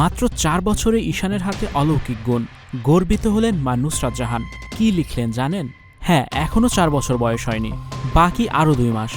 মাত্র চার বছরে ঈশানের হাতে অলৌকিক গুণ। গর্বিত হলেন মা নুসরাত জাহান কি লিখলেন জানেন? হ্যাঁ এখনও চার বছর বয়স হয়নি। বাকি আরও দুই মাস।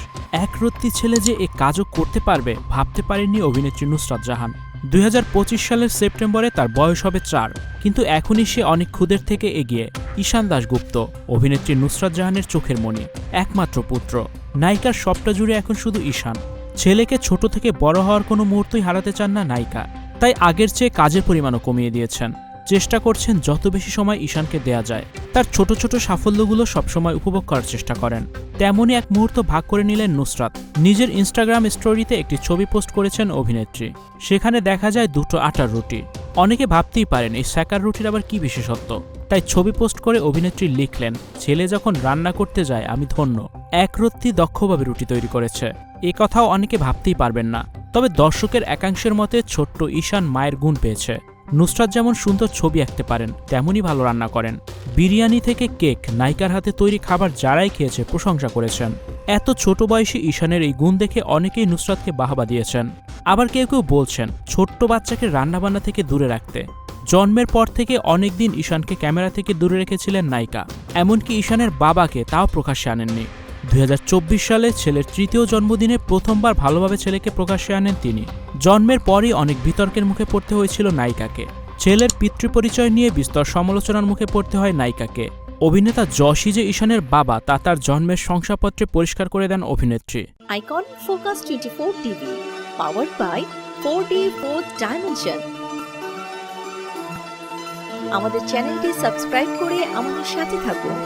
এক রত্তি ছেলে যে এ কাজও করতে পারবে, ভাবতে পারেননি অভিনেত্রী নুসরাত জাহান দুই হাজার পঁচিশ সালের সেপ্টেম্বরে তার বয়স হবে চার, কিন্তু এখনই সে অনেক ক্ষুদের থেকে এগিয়ে। ঈশান দাশগুপ্ত, অভিনেত্রী নুসরাত জাহানের চোখের মণি, একমাত্র পুত্র। নায়িকার সবটা জুড়ে এখন শুধু ঈশান। ছেলেকে ছোট থেকে বড় হওয়ার কোনো মুহূর্তই হারাতে চান না নায়িকা। তাই আগের চেয়ে কাজের পরিমাণও কমিয়ে দিয়েছেন। চেষ্টা করছেন যত বেশি সময় ঈশানকে দেয়া যায়। তার ছোট ছোট সাফল্যগুলো সবসময় উপভোগ করার চেষ্টা করেন। তেমনই এক মুহূর্ত ভাগ করে নিলেন নুসরাত। নিজের ইনস্টাগ্রাম স্টোরিতে একটি ছবি পোস্ট করেছেন অভিনেত্রী। সেখানে দেখা যায় দুটো আটার রুটি। অনেকে ভাবতেই পারেন এই স্যাকার রুটির আবার কি বিশেষত্ব। তাই ছবি পোস্ট করে অভিনেত্রী লিখলেন, ছেলে যখন রান্না করতে যায়, আমি ধন্য। এক রত্তি দক্ষভাবে রুটি তৈরি করেছে। এ কথাও অনেকে ভাবতেই পারবেন না। তবে দর্শকের একাংশের মতে ছোট্ট ঈশান মায়ের গুণ পেয়েছে। নুসরাত যেমন সুন্দর ছবি আঁকতে পারেন তেমনই ভালো রান্না করেন। বিরিয়ানি থেকে কেক, নায়িকার হাতে তৈরি খাবার যারাই খেয়েছে প্রশংসা করেছেন। এত ছোট বয়সী ঈশানের এই গুণ দেখে অনেকেই নুসরাতকে বাহবা দিয়েছেন। আবার কেউ কেউ বলছেন ছোট্ট বাচ্চাকে রান্নাবান্না থেকে দূরে রাখতে। জন্মের পর থেকে অনেকদিন ঈশানকে ক্যামেরা থেকে দূরে রেখেছিলেন নায়িকা। এমনকি ঈশানের বাবাকে তাও প্রকাশ্যে আনেননি। দুই হাজার চব্বিশ সালে ছেলের তৃতীয় জন্মদিনে প্রথমবার ভালোভাবে ছেলেকে প্রকাশ্যে আনেন তিনি। জন্মের পরই অনেক বিতর্কের মুখে পড়তে হয়েছিল নায়িকাকে। ছেলের পিতৃপরিচয় নিয়ে বিস্তর সমালোচনার মুখে পড়তে হয় নায়িকাকে। অভিনেতা জশিজে যে ঈশানের বাবা তা তার জন্মের শংসাপত্রে পরিষ্কার করে দেন অভিনেত্রী। Icon focus twenty four TV powered by four D four dimension আমাদের চ্যানেলটি সাবস্ক্রাইব করে আমাদের সাথে থাকুন।